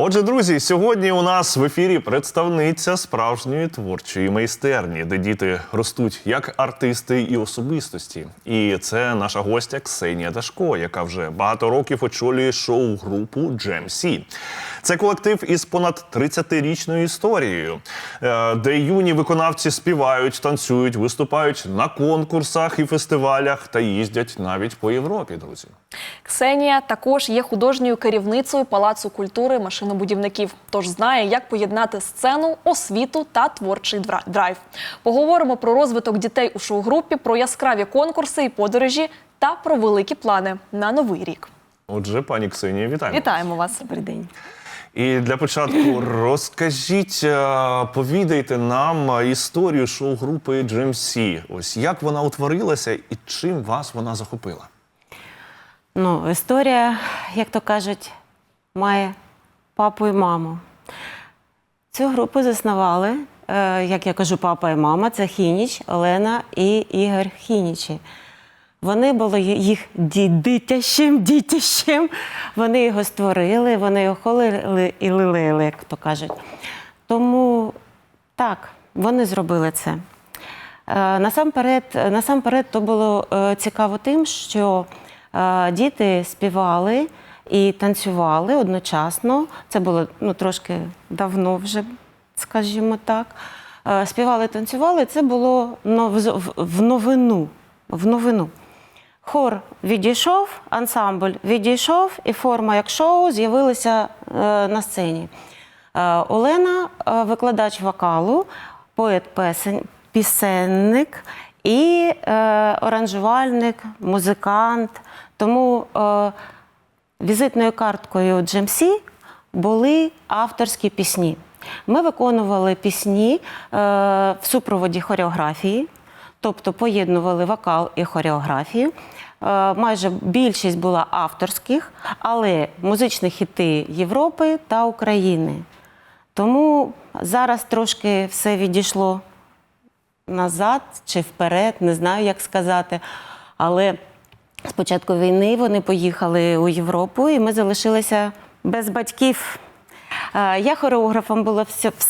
Отже, друзі, сьогодні у нас в ефірі представниця справжньої творчої майстерні, де діти ростуть як артисти і особистості. І це наша гостя Ксенія Дашко, яка вже багато років очолює шоу-групу GMC. Це колектив із понад 30-річною історією, е, де юні виконавці співають, танцюють, виступають на конкурсах і фестивалях та їздять навіть по Європі, друзі. Ксенія також є художньою керівницею Палацу культури машинобудівників, тож знає, як поєднати сцену, освіту та творчий драйв. Поговоримо про розвиток дітей у шоу-групі, про яскраві конкурси і подорожі та про великі плани на новий рік. Отже, пані Ксенія, вітаємо. Вітаємо вас. Добрий день. І для початку розкажіть, е, повідайте нам історію шоу-групи GMC. Ось як вона утворилася і чим вас вона захопила? Ну, історія, як то кажуть, має папу і маму. Цю групу заснували, е, як я кажу, папа і мама це Хініч, Олена і Ігор Хінічі. Вони були їх ді- дітящим. Вони його створили, вони його холили і лилили, як то кажуть. Тому так, вони зробили це. Е, Насамперед, насамперед то було е, цікаво тим, що діти співали і танцювали одночасно. Це було ну, трошки давно вже, скажімо так. Е, Співали, танцювали. Це було в- новину. В новину. Хор відійшов, ансамбль відійшов, і форма як шоу з'явилася е, на сцені. Е, Олена викладач вокалу, поет пісенник і оранжувальник, музикант. Тому візитною карткою GMC були авторські пісні. Ми виконували пісні е, в супроводі хореографії, тобто поєднували вокал і хореографію. Е, майже більшість була авторських, але музичні хіти Європи та України. Тому зараз трошки все відійшло назад чи вперед, не знаю, як сказати. Але з початку війни вони поїхали у Європу, і ми залишилися без батьків. Е, Я хореографом була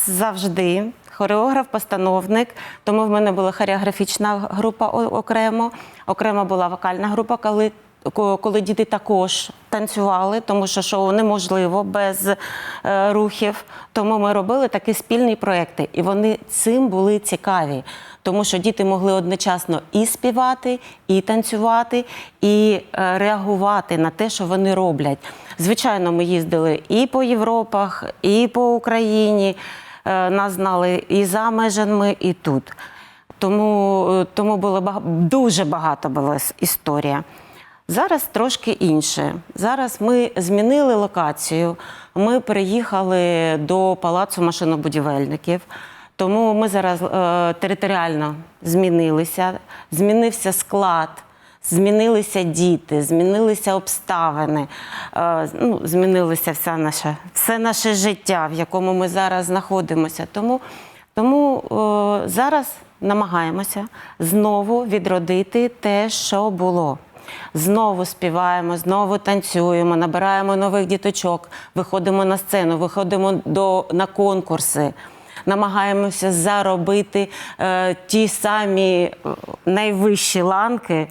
завжди. Хореограф, постановник, тому в мене була хореографічна група окремо, окремо була вокальна група, коли, ко- коли діти також танцювали, тому що шоу неможливо без е, рухів. Тому ми робили такі спільні проекти, і вони цим були цікаві, тому що діти могли одночасно і співати, і танцювати, і е, реагувати на те, що вони роблять. Звичайно, ми їздили і по Європах, і по Україні. Е, Нас знали і за межами, і тут. Тому, тому було дуже багато була історія. Зараз трошки інше. Зараз ми змінили локацію. Ми переїхали до палацу машинобудівельників. Тому ми зараз е, територіально змінилися. Змінився склад, змінилися діти, змінилися обставини, е, ну, змінилося все наше, все наше життя, в якому ми зараз знаходимося. Тому, тому е, зараз намагаємося знову відродити те, що було. Знову співаємо, знову танцюємо, набираємо нових діточок, виходимо на сцену, виходимо до, на конкурси, намагаємося заробити е, ті самі е, найвищі ланки,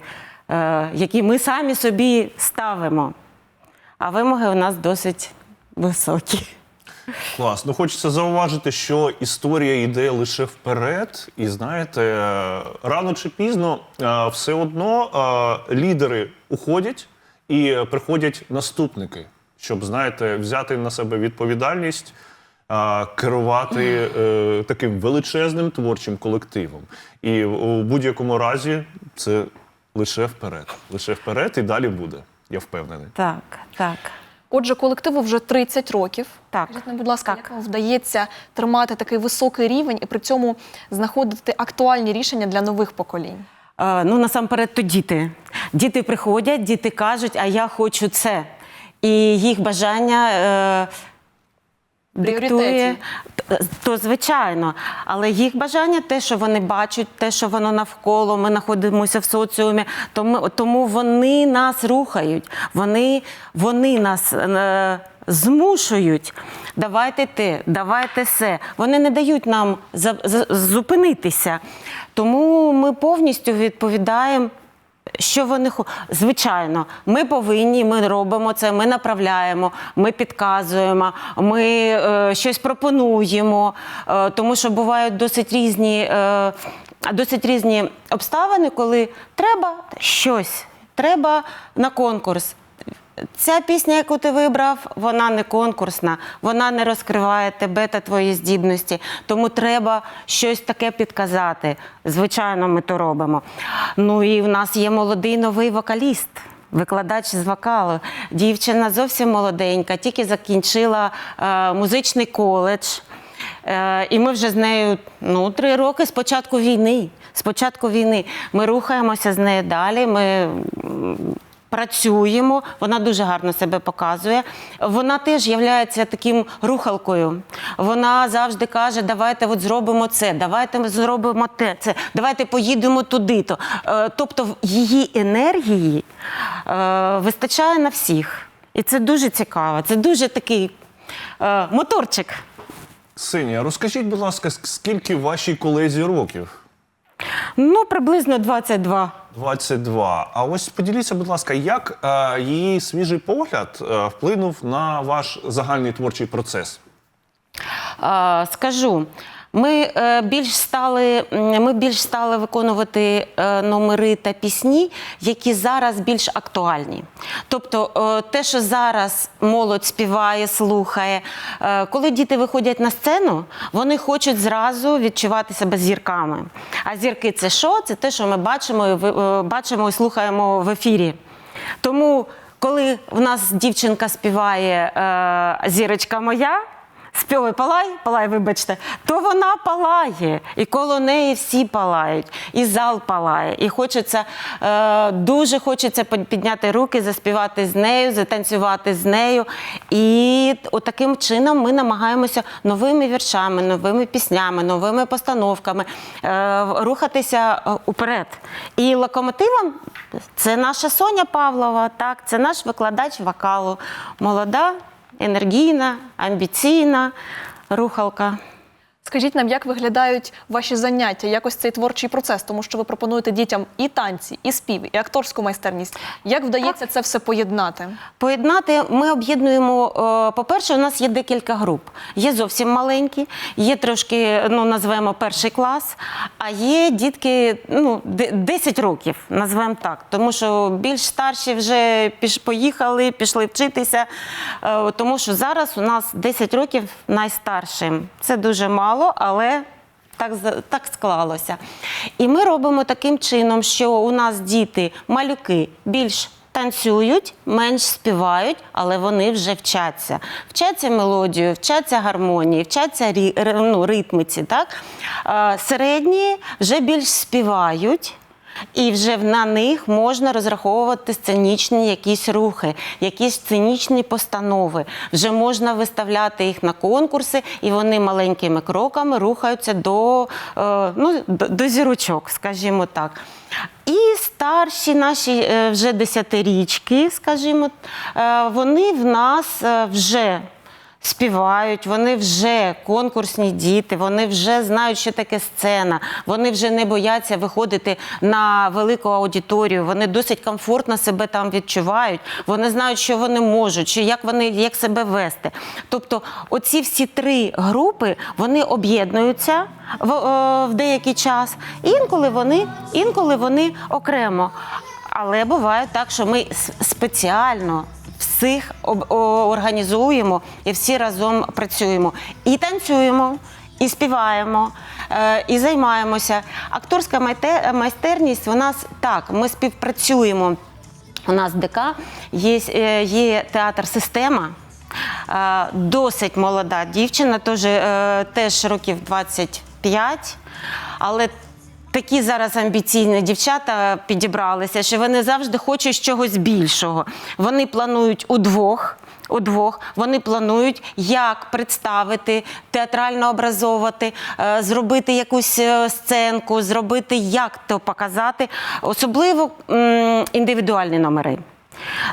е, які ми самі собі ставимо. А вимоги у нас досить високі. Клас. Ну хочеться зауважити, що історія йде лише вперед, і знаєте, рано чи пізно е, все одно е, лідери уходять і приходять наступники, щоб знаєте, взяти на себе відповідальність. е, Керувати е, таким величезним творчим колективом, і у будь-якому разі це лише вперед, лише вперед, і далі буде. Я впевнений. Так, так. Отже, колективу вже 30 років. Так. Скажіть, будь ласка, Так. як вам вдається тримати такий високий рівень і при цьому знаходити актуальні рішення для нових поколінь? Е, Ну, насамперед, то діти. Діти приходять, діти кажуть, а я хочу це. І їх бажання е, диктує, то звичайно. Але їх бажання, те, що вони бачать, те, що воно навколо, ми знаходимося в соціумі, тому, тому вони нас рухають, вони, вони нас е, змушують. Давайте те, давайте се. Вони не дають нам за- за- зупинитися. Тому ми повністю відповідаємо що вони звичайно, ми повинні, ми робимо це, ми направляємо, ми підказуємо, ми е, щось пропонуємо, е, тому що бувають досить різні, е, досить різні обставини, коли треба щось, треба на конкурс. Ця пісня, яку ти вибрав, вона не конкурсна, вона не розкриває тебе та твої здібності. Тому треба щось таке підказати. Звичайно, ми то робимо. Ну і в нас є молодий новий вокаліст. Викладач з вокалу. Дівчина зовсім молоденька, тільки закінчила е, музичний коледж. Е, і ми вже з нею ну, три роки з початку війни. З початку війни ми рухаємося з нею далі. Ми працюємо, вона дуже гарно себе показує. Вона теж є таким рухалкою. Вона завжди каже: давайте от зробимо це, давайте ми зробимо те, це, давайте поїдемо туди-то. Е, Тобто її енергії е, вистачає на всіх. І це дуже цікаво. Це дуже такий е, моторчик. Ксенія, розкажіть, будь ласка, ск- скільки вашій колезі років? Ну, приблизно 22. 22. А ось поділіться, будь ласка, як е, її свіжий погляд е, вплинув на ваш загальний творчий процес? Е, Скажу. Ми е, більш стали, ми більш стали виконувати е, номери та пісні, які зараз більш актуальні. Тобто, е, те, що зараз молодь співає, слухає, коли діти виходять на сцену, вони хочуть зразу відчувати себе зірками. А зірки це що? Це те, що ми бачимо бачимо і слухаємо в ефірі. Тому, коли в нас дівчинка співає зірочка моя. Співай палай, палай, вибачте, то вона палає, і коло неї всі палають, і зал палає. І хочеться е, дуже хочеться підняти руки, заспівати з нею, затанцювати з нею. І таким чином ми намагаємося новими віршами, новими піснями, новими постановками е, рухатися е, уперед. І локомотивом це наша Соня Павлова, так, це наш викладач вокалу. Молода, енергійна, амбіційна рухалка. Скажіть нам, як виглядають ваші заняття, якось цей творчий процес, тому що ви пропонуєте дітям і танці, і спів, і акторську майстерність. Як вдається це все поєднати? Поєднати ми об'єднуємо. е, По-перше, у нас є декілька груп. Є зовсім маленькі, є трошки, ну назвемо перший клас, а є дітки ну, 10 років, назвемо так. Тому що більш старші вже поїхали, пішли вчитися. Е, Тому що зараз у нас 10 років найстаршим. Це дуже мало, але так, так склалося. І ми робимо таким чином, що у нас діти, малюки, більш танцюють, менш співають, але вони вже вчаться. Вчаться мелодію, вчаться гармонії, вчаться ну, ритмиці. Так? Середні вже більш співають. І вже на них можна розраховувати сценічні якісь рухи, якісь сценічні постанови. Вже можна виставляти їх на конкурси, і вони маленькими кроками рухаються до, е, ну, до, зірочок, скажімо так. І старші наші е, вже десятирічки, скажімо, е, вони в нас вже співають, вони вже конкурсні діти, вони вже знають, що таке сцена, вони вже не бояться виходити на велику аудиторію, вони досить комфортно себе там відчувають, вони знають, що вони можуть, що як вони як себе вести. Тобто, оці всі три групи вони об'єднуються в, е, в деякий час. Інколи вони, інколи вони окремо. Але буває так, що ми спеціально всіх організуємо і всі разом працюємо. І танцюємо, і співаємо, е, і займаємося. Акторська майстерність у нас так, ми співпрацюємо. У нас ДК є, е, є театр система. е, Досить молода дівчина, теж, теж років 25, але такі зараз амбіційні дівчата підібралися, що вони завжди хочуть чогось більшого. Вони планують удвох. Удвох вони планують, як представити, театрально образовувати, е, зробити якусь е, сценку, зробити, як то показати, особливо індивідуальні номери.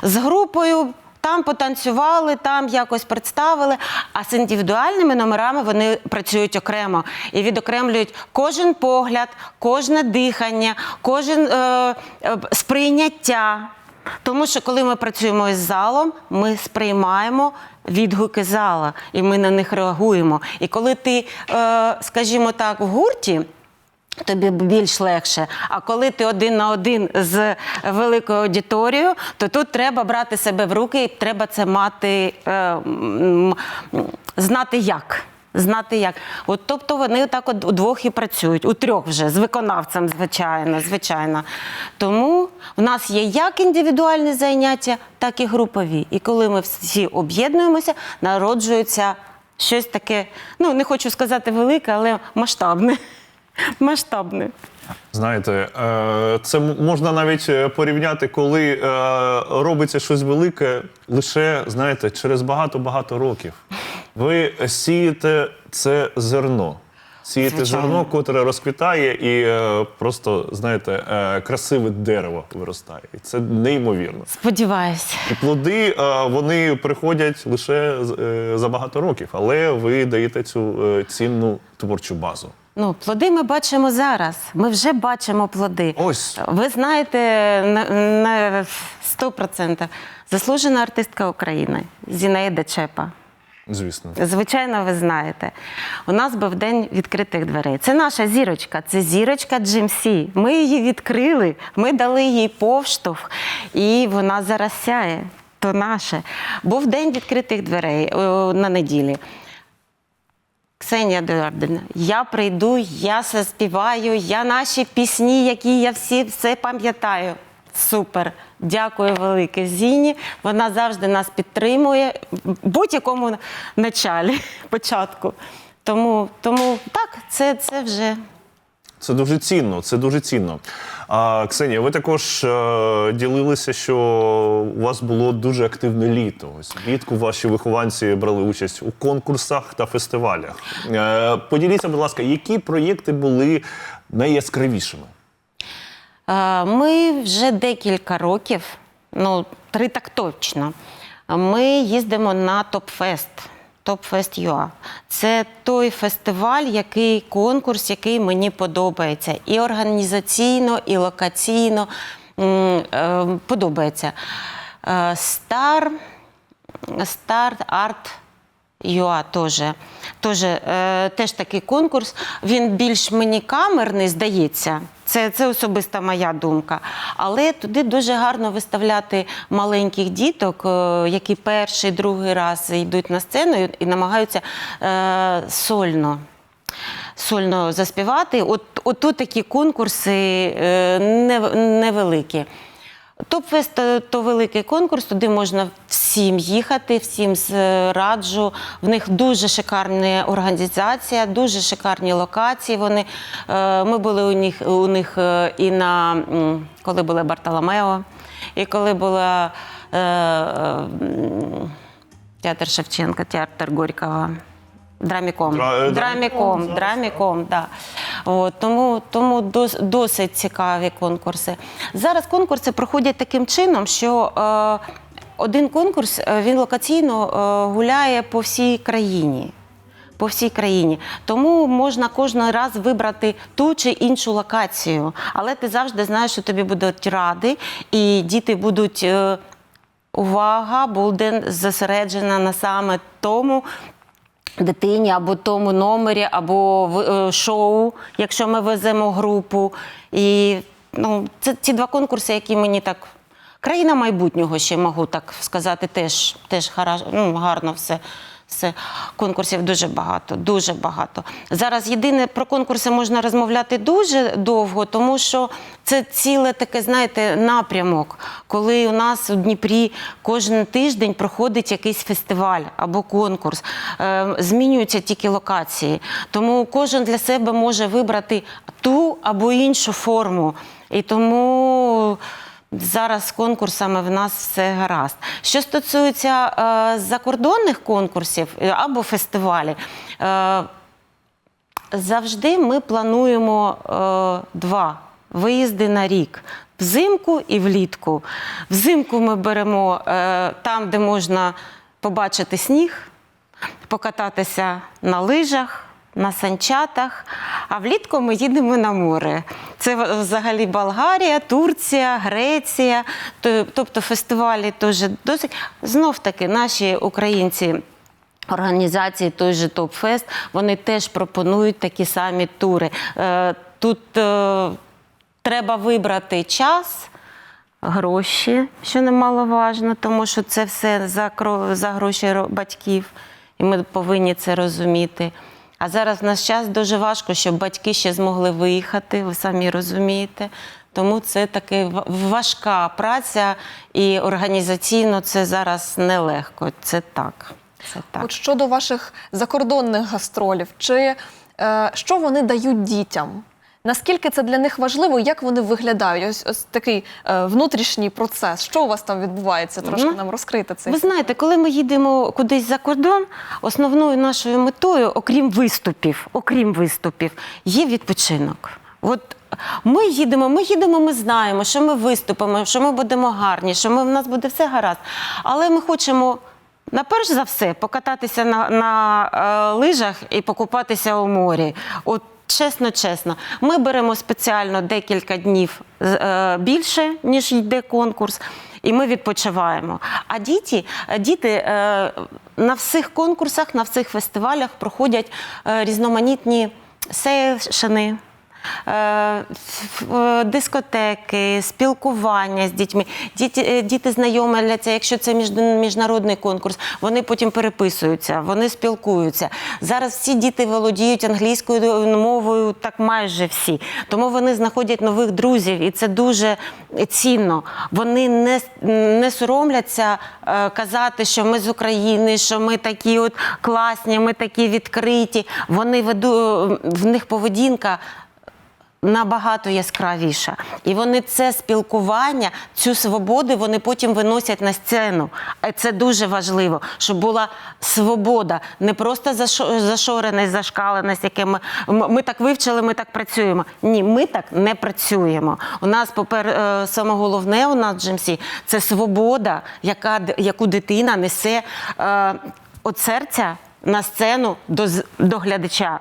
З групою Там потанцювали, там якось представили. А з індивідуальними номерами вони працюють окремо і відокремлюють кожен погляд, кожне дихання, кожен е, е, сприйняття. Тому що коли ми працюємо із залом, ми сприймаємо відгуки зала і ми на них реагуємо. І коли ти, е, скажімо так, в гурті. Тобі більш легше. А коли ти один на один з великою аудиторією, то тут треба брати себе в руки і треба це мати, е, знати як. Знати як. От, тобто вони так от удвох і працюють, у трьох вже з виконавцем, звичайно, звичайно. Тому в нас є як індивідуальні заняття, так і групові. І коли ми всі об'єднуємося, народжується щось таке, ну не хочу сказати велике, але масштабне. Масштабне. Знаєте, е, це можна навіть е, порівняти, коли е, робиться щось велике лише, знаєте, через багато-багато років. Ви сієте це зерно. Сієте Звичайно. зерно, котре розквітає, і просто, знаєте, красиве дерево виростає. І це неймовірно. Сподіваюся. І плоди вони приходять лише за багато років, але ви даєте цю цінну творчу базу. Ну, плоди ми бачимо зараз. Ми вже бачимо плоди. Ось. Ви знаєте, на, на 100% заслужена артистка України Зінаїда Чепа. Звісно. Звичайно, ви знаєте. У нас був день відкритих дверей. Це наша зірочка, це зірочка GMC. Ми її відкрили, ми дали їй повштовх, і вона зараз сяє. То наше. Був день відкритих дверей о, на неділі. Ксенія Едуардівна, я прийду, я заспіваю, я наші пісні, які я всі все пам'ятаю. Супер. Дякую велике Зіні. Вона завжди нас підтримує в будь-якому началі, початку. Тому, тому так, це, це вже. Це дуже цінно, це дуже цінно. А, Ксенія, ви також е, ділилися, що у вас було дуже активне літо. Ось влітку ваші вихованці брали участь у конкурсах та фестивалях. Е, поділіться, будь ласка, які проєкти були найяскравішими? Е, Ми вже декілька років, ну три так точно. Ми їздимо на Топфест. ЮА. Це той фестиваль, який конкурс, який мені подобається. І організаційно, і локаційно е, подобається. Е, Старт Арт ЮА теж. Теж, е, теж такий конкурс. Він більш мені камерний, здається. Це, це особиста моя думка. Але туди дуже гарно виставляти маленьких діток, е, які перший, другий раз йдуть на сцену і, намагаються е, сольно. Сольно заспівати. От, от тут такі конкурси е, нев- невеликі. Топфест то, то великий конкурс, туди можна всім їхати, всім з- раджу. В них дуже шикарна організація, дуже шикарні локації. Вони, е, ми були у них, у них е, і на коли були Бартоломео, і коли була е, е, театр Шевченка, театр Горького. Драміком. Дра- е, Драміком, драміком, да. От, тому тому дос, досить цікаві конкурси. Зараз конкурси проходять таким чином, що е, один конкурс е, він локаційно е, гуляє по всій країні. По всій країні. Тому можна кожен раз вибрати ту чи іншу локацію. Але ти завжди знаєш, що тобі будуть ради, і діти будуть. Е, Увага буде зосереджена на саме тому, дитині або тому номері, або в е, шоу, якщо ми веземо групу. І ну, це ці два конкурси, які мені так. Країна майбутнього ще можу так сказати, теж, теж ну, гарно все. Все. Конкурсів дуже багато, дуже багато. Зараз єдине про конкурси можна розмовляти дуже довго, тому що це ціле таке, знаєте, напрямок, коли у нас у Дніпрі кожен тиждень проходить якийсь фестиваль або конкурс. Е, змінюються тільки локації. Тому кожен для себе може вибрати ту або іншу форму. І тому. Зараз з конкурсами в нас все гаразд. Що стосується е, закордонних конкурсів е, або фестивалів, е, завжди ми плануємо е, два виїзди на рік. взимку і влітку. Взимку ми беремо е, там, де можна побачити сніг, покататися на лижах. На санчатах, а влітку ми їдемо на море. Це взагалі Болгарія, Турція, Греція. Тобто фестивалі теж досить. Знов таки, наші українці організації, той же Топфест, вони теж пропонують такі самі тури. Е, Тут е, треба вибрати час. Гроші, що немаловажно, тому що це все за, за гроші батьків, і ми повинні це розуміти. А зараз в наш час дуже важко, щоб батьки ще змогли виїхати, ви самі розумієте. Тому це таки ва- важка праця, і організаційно це зараз нелегко. Це так. Це так. От щодо ваших закордонних гастролів, чи е, що вони дають дітям? Наскільки це для них важливо, як вони виглядають? Ось ось такий е, внутрішній процес. Що у вас там відбувається? Трошки нам розкрити цей. Ви знаєте, коли ми їдемо кудись за кордон, основною нашою метою, окрім виступів, окрім виступів, є відпочинок. От ми їдемо, ми їдемо, ми знаємо, що ми виступимо, що ми будемо гарні, що ми, в нас буде все гаразд. Але ми хочемо. На перш за все покататися на, на е, лижах і покупатися у морі. От чесно, чесно, ми беремо спеціально декілька днів е, більше, ніж йде конкурс, і ми відпочиваємо. А діти, діти е, на всіх конкурсах, на всіх фестивалях проходять е, різноманітні сешени. Е, е, Дискотеки, спілкування з дітьми. Діти, е, діти знайомляться, якщо це між- міжнародний конкурс, вони потім переписуються, вони спілкуються. Зараз всі діти володіють англійською мовою, так майже всі. Тому вони знаходять нових друзів, і це дуже цінно. Вони не, не соромляться казати, що ми з України, що ми такі от класні, ми такі відкриті. Вони веду, в них поведінка набагато яскравіша. І вони це спілкування, цю свободу вони потім виносять на сцену. Це дуже важливо, щоб була свобода, не просто зашо- зашореність, зашкаленість, яке ми, ми так вивчили, ми так працюємо. Ні, ми так не працюємо. У нас, попер, е, саме головне у нас в це свобода, яка, яку дитина несе е, від серця на сцену до, до глядача.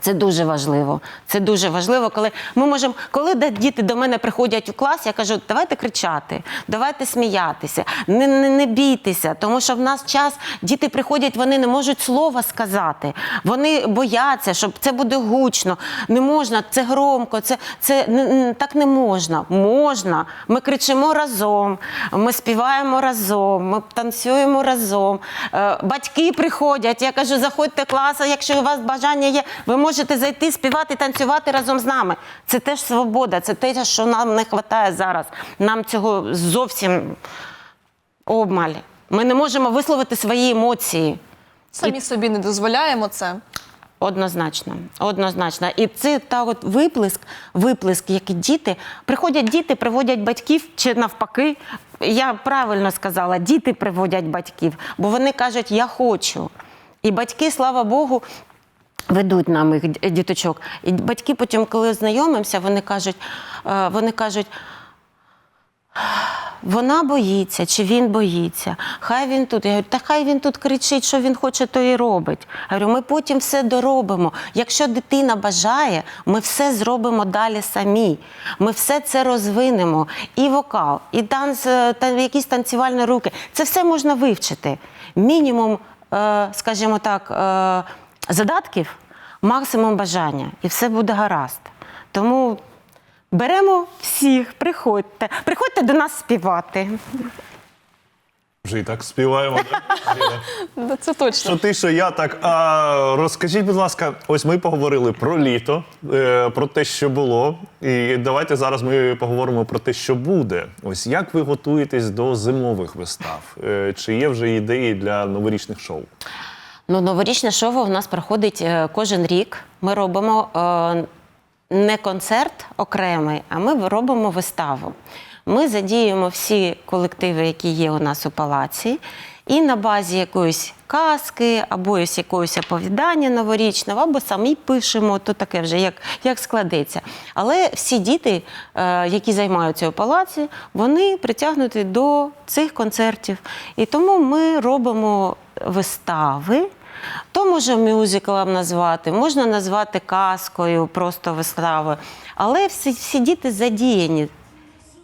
Це дуже важливо. Це дуже важливо, коли ми можемо, коли діти до мене приходять у клас, я кажу, давайте кричати, давайте сміятися, не, не, не бійтеся, тому що в нас час діти приходять, вони не можуть слова сказати. Вони бояться, щоб це буде гучно, не можна, це громко, це, це не- так не можна. Можна. Ми кричимо разом, ми співаємо разом, ми танцюємо разом. Е, Батьки приходять. Я кажу, заходьте в клас, якщо у вас бажання є, ви можете зайти, співати, танцювати разом з нами. Це теж свобода, це те, що нам не вистачає зараз. Нам цього зовсім обмаль. Ми не можемо висловити свої емоції. Самі собі не дозволяємо це. Однозначно, однозначно. І це та от виплеск, виплеск, який діти приходять діти, приводять батьків чи навпаки. Я правильно сказала, діти приводять батьків, бо вони кажуть, я хочу. І батьки, слава Богу, ведуть нам їх діточок. І батьки потім, коли знайомимося, вони кажуть, е, вони кажуть. Вона боїться, чи він боїться. Хай він тут. Я говорю, та хай він тут кричить, що він хоче, то і робить. Я говорю, ми потім все доробимо. Якщо дитина бажає, ми все зробимо далі самі. Ми все це розвинемо. І вокал, і танц, е, та якісь танцювальні руки. Це все можна вивчити. Мінімум, е, скажімо так, задатків, максимум бажання. І все буде гаразд. Тому. Беремо всіх, приходьте. Приходьте до нас співати. Вже і так співаємо. так? Ну, Це точно. Що ти, що я так. А розкажіть, будь ласка, ось ми поговорили про літо, е, про те, що було. І давайте зараз ми поговоримо про те, що буде. Ось як ви готуєтесь до зимових вистав? Е, Чи є вже ідеї для новорічних шоу? Ну, новорічне шоу у нас проходить е, кожен рік. Ми робимо е, не концерт окремий, а ми робимо виставу. Ми задіємо всі колективи, які є у нас у палаці, і на базі якоїсь казки або ось якогось оповідання новорічного, або самі пишемо, то таке вже як, як складеться. Але всі діти, е, які займаються у палаці, вони притягнуті до цих концертів. І тому ми робимо вистави. То може мюзиклом назвати, можна назвати казкою, просто виставою. Але всі, всі діти задіяні.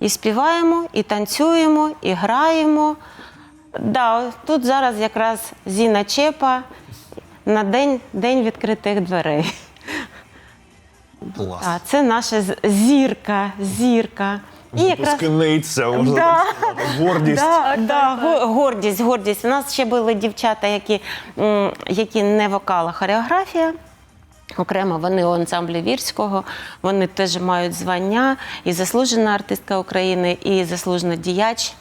І співаємо, і танцюємо, і граємо. Да, тут зараз якраз Зіна Чепа на день, день відкритих дверей. Клас. А це наша зірка, зірка. І якраз Випускниця, можна Да. так сказати. Гордість. Да, да, го- гордість, гордість. У нас ще були дівчата, які, м, які не вокал, а хореографія. Окремо вони у ансамблі Вірського, вони теж мають звання і заслужена артистка України, і заслужена діяч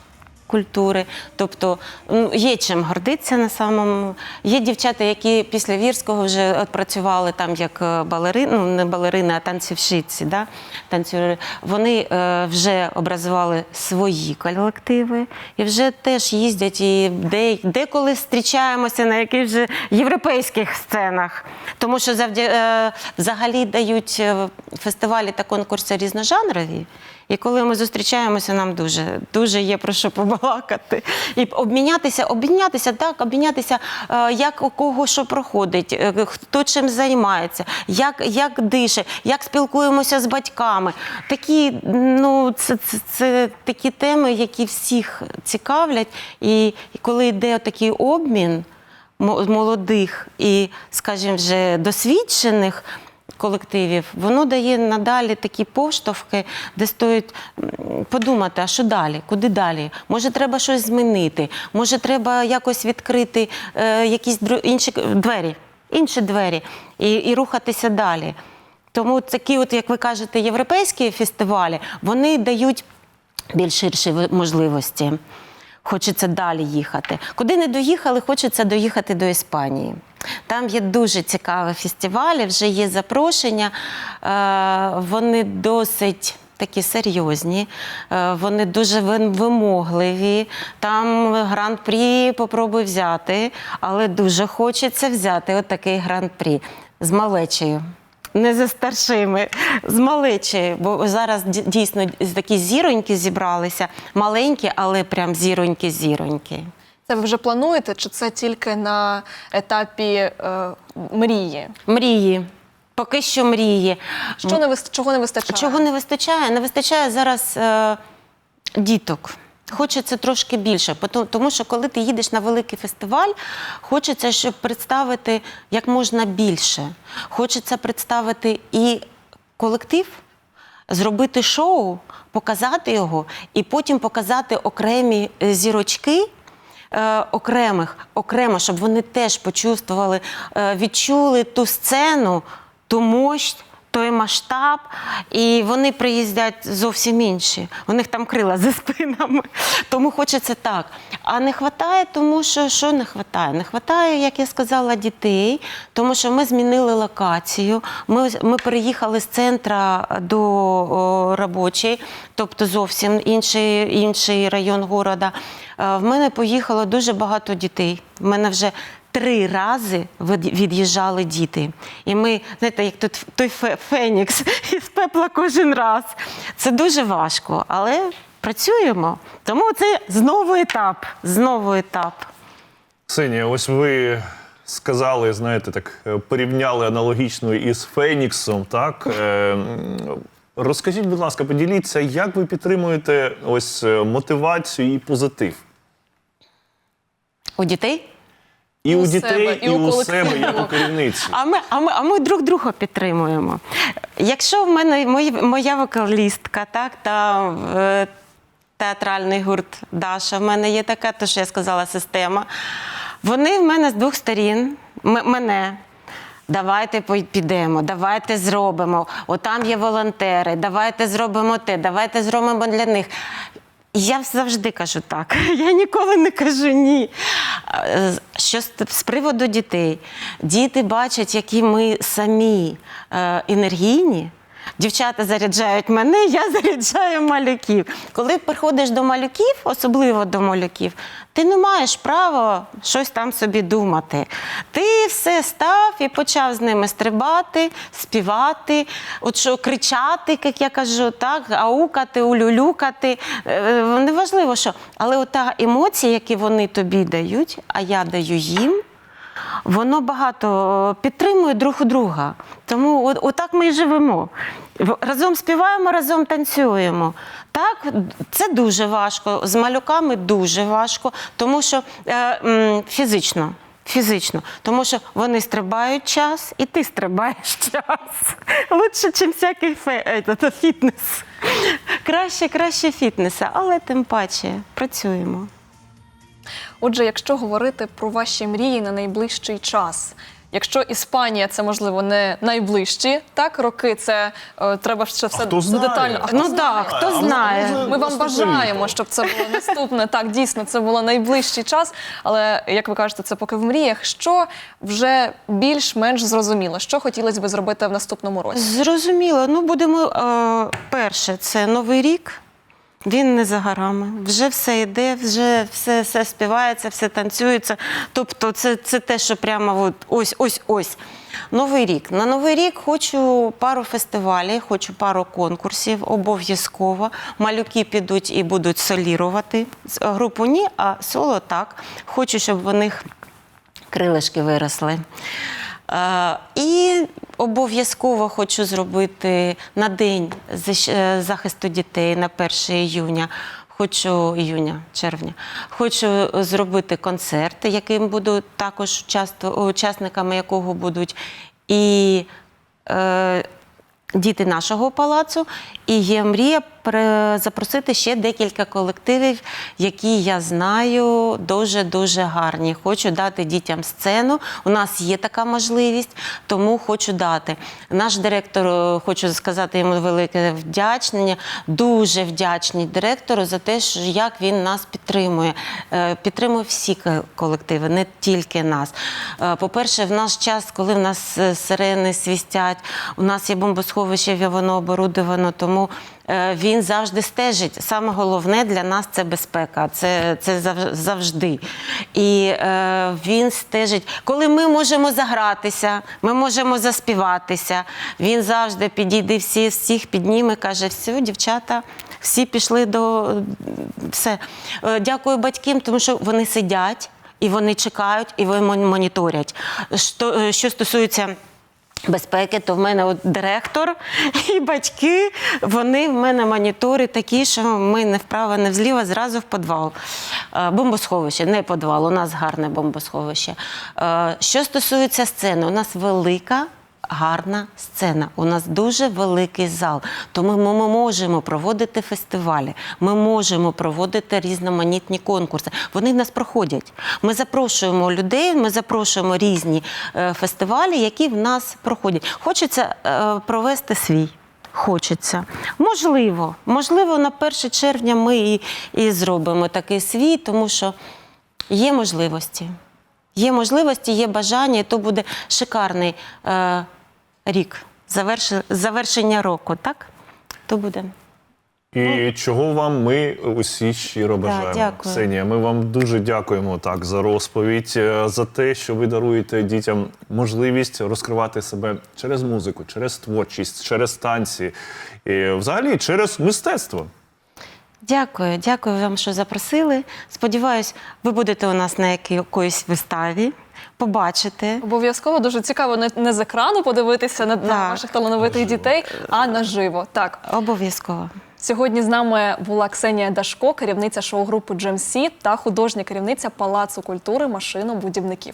культури. Тобто є чим гордитися на самому. Є дівчата, які після Вірського вже працювали там як е, балерини, ну не балерини, а танцівщиці. Да? Танцюри. Вони е, вже образували свої колективи і вже теж їздять і де, деколи зустрічаємося на якихось вже європейських сценах. Тому що завдя, е, взагалі дають фестивалі та конкурси різножанрові. І коли ми зустрічаємося, нам дуже, дуже є про що побалакати. І обмінятися, обмінятися, так, обмінятися, е, як у кого що проходить, е, хто чим займається, як, як дише, як спілкуємося з батьками. Такі, ну, це, це, це такі теми, які всіх цікавлять. І, коли йде такий обмін мо- молодих і, скажімо, вже досвідчених колективів, воно дає надалі такі поштовхи, де стоїть подумати, а що далі, куди далі? Може, треба щось змінити, може, треба якось відкрити е, якісь інші двері, інші двері і, і рухатися далі. Тому такі, от, як ви кажете, європейські фестивалі, вони дають більш ширші можливості. Хочеться далі їхати. Куди не доїхали, хочеться доїхати до Іспанії. Там є дуже цікаві фестивалі, вже є запрошення. Е, Вони досить. Такі серйозні, е, вони дуже вимогливі. Там гран-прі попробуй взяти, але дуже хочеться взяти отакий гран-прі з малечею. Не за старшими, з малечі, бо зараз дійсно такі зіроньки зібралися, маленькі, але прям зіроньки-зіроньки. Це ви вже плануєте, чи це тільки на етапі е, мрії? Мрії. Поки що мрії. Що не вист... чого не вистачає? Чого не вистачає? Не вистачає зараз е, діток. Хочеться трошки більше, тому що коли ти їдеш на великий фестиваль, хочеться, щоб представити як можна більше. Хочеться представити і колектив, зробити шоу, показати його, і потім показати окремі е, зірочки. е, Окремих, окремо, щоб вони теж почувствували, е, відчули ту сцену, ту мощь, той масштаб, і вони приїздять зовсім інші. У них там крила за спинами. Тому хочеться так. А не вистачає, тому що що не вистачає? Не вистачає, як я сказала, дітей, тому що ми змінили локацію. Ми, ми переїхали з центра до о, робочої, тобто зовсім інший, інший район города. Е, В мене поїхало дуже багато дітей. В мене вже три рази від'їжджали діти. І ми, знаєте, як тут той фенікс із пепла кожен раз. Це дуже важко, але працюємо. Тому це знову етап. Знову етап. Ксенія, ось ви сказали, знаєте, так е, порівняли аналогічно із Феніксом. Так Е, розкажіть, будь ласка, поділіться, як ви підтримуєте ось е, мотивацію і позитив? У дітей? І У у, себе, дітей, і і, у у колективу. себе, як у керівниці. А ми, а ми, а ми друг друга підтримуємо. Якщо в мене мої- моя вокалістка, так, та е, театральний гурт Даша, в мене є така, то що я сказала, система. Вони в мене з двох сторін, м- мене. Давайте підемо, давайте зробимо. Отам є волонтери, давайте зробимо те, давайте зробимо для них. Я завжди кажу так. Я ніколи не кажу ні. Е, Що з, з приводу дітей, діти бачать, які ми самі е, енергійні. Дівчата заряджають мене, я заряджаю малюків. Коли приходиш до малюків, особливо до малюків, ти не маєш права щось там собі думати. Ти все став і почав з ними стрибати, співати, от що кричати, як я кажу, так, аукати, улюлюкати. Е, Неважливо що. Але ота емоція, які вони тобі дають, а я даю їм. Воно багато підтримує друг у друга. Тому от, отак ми і живемо. Разом співаємо, разом танцюємо. Так, це дуже важко. З малюками дуже важко, тому що е, фізично. Фізично, тому що вони стрибають час, і ти стрибаєш час. Лучше, ніж всякий фе, це фітнес. Краще, краще фітнеса, але тим паче працюємо. Отже, якщо говорити про ваші мрії на найближчий час. Якщо Іспанія це можливо не найближчі, так роки це е, треба ще все хто знає? детально. А Ну знає? хто А знає. може, Ми вам бажаємо, щоб це було наступне. Так, дійсно, це було найближчий час. Але як ви кажете, це поки в мріях. Що вже більш-менш зрозуміло, що хотілося би зробити в наступному році? Зрозуміло. Ну, будемо е, перше, це новий рік. Він не за горами. Вже все йде, вже все, все співається, все танцюється. Тобто, це, це те, що прямо от ось, ось, ось. Новий рік. На новий рік хочу пару фестивалів, хочу пару конкурсів, обов'язково. Малюки підуть і будуть солірувати. Групу ні, а соло так. Хочу, щоб в них крилишки виросли. Е, І обов'язково хочу зробити на день е, захисту дітей на 1 іюня. Хочу іюня, червня. Хочу зробити концерт, яким буду також учасниками якого будуть і е, діти нашого палацу. І є мрія запросити ще декілька колективів, які я знаю дуже дуже гарні. Хочу дати дітям сцену. У нас є така можливість, тому хочу дати. Наш директор, е, хочу сказати йому велике вдячнення. Дуже вдячні директору за те, як він нас підтримує. Е, Підтримує всі колективи, не тільки нас. Е, По-перше, в наш час, коли в нас сирени свістять, у нас є бомбосховище, воно оборудовано, тому він завжди стежить. Саме головне для нас це безпека, це, це завжди. І е, він стежить, коли ми можемо загратися, ми можемо заспіватися. Він завжди підійде всі, всіх підніме, каже: все, дівчата. Всі пішли до все. Е, Дякую батькам, тому що вони сидять і вони чекають, і вони моніторять. Що, е, що стосується. Безпеки, то в мене от директор і батьки, вони в мене монітори такі, що ми не вправо, не взліво, зразу в підвал. Е, Бомбосховище, не підвал, у нас гарне бомбосховище. Е, Що стосується сцени, у нас велика. Гарна сцена. У нас дуже великий зал. Тому ми, можемо проводити фестивалі, ми можемо проводити різноманітні конкурси. Вони в нас проходять. Ми запрошуємо людей, ми запрошуємо різні е, фестивалі, які в нас проходять. Хочеться е, провести свій. Хочеться. Можливо, можливо, на 1 червня ми і, і зробимо такий свій, тому що є можливості. Є можливості, є бажання, і то буде шикарний е, рік, заверши, завершення року, так? То буде. І чого вам ми усі щиро бажаємо. дякую. Ксенія, ми вам дуже дякуємо так за розповідь, е, за те, що ви даруєте дітям можливість розкривати себе через музику, через творчість, через танці, і взагалі через мистецтво. Дякую, дякую вам, що запросили. Сподіваюсь, ви будете у нас на якій- якоїсь виставі, побачите. Обов'язково дуже цікаво не, не з екрану подивитися на, на ваших талановитих дітей, а наживо. Так. Обов'язково. Сьогодні з нами була Ксенія Дашко, керівниця шоу-групи GMC та художня керівниця Палацу культури машинобудівників.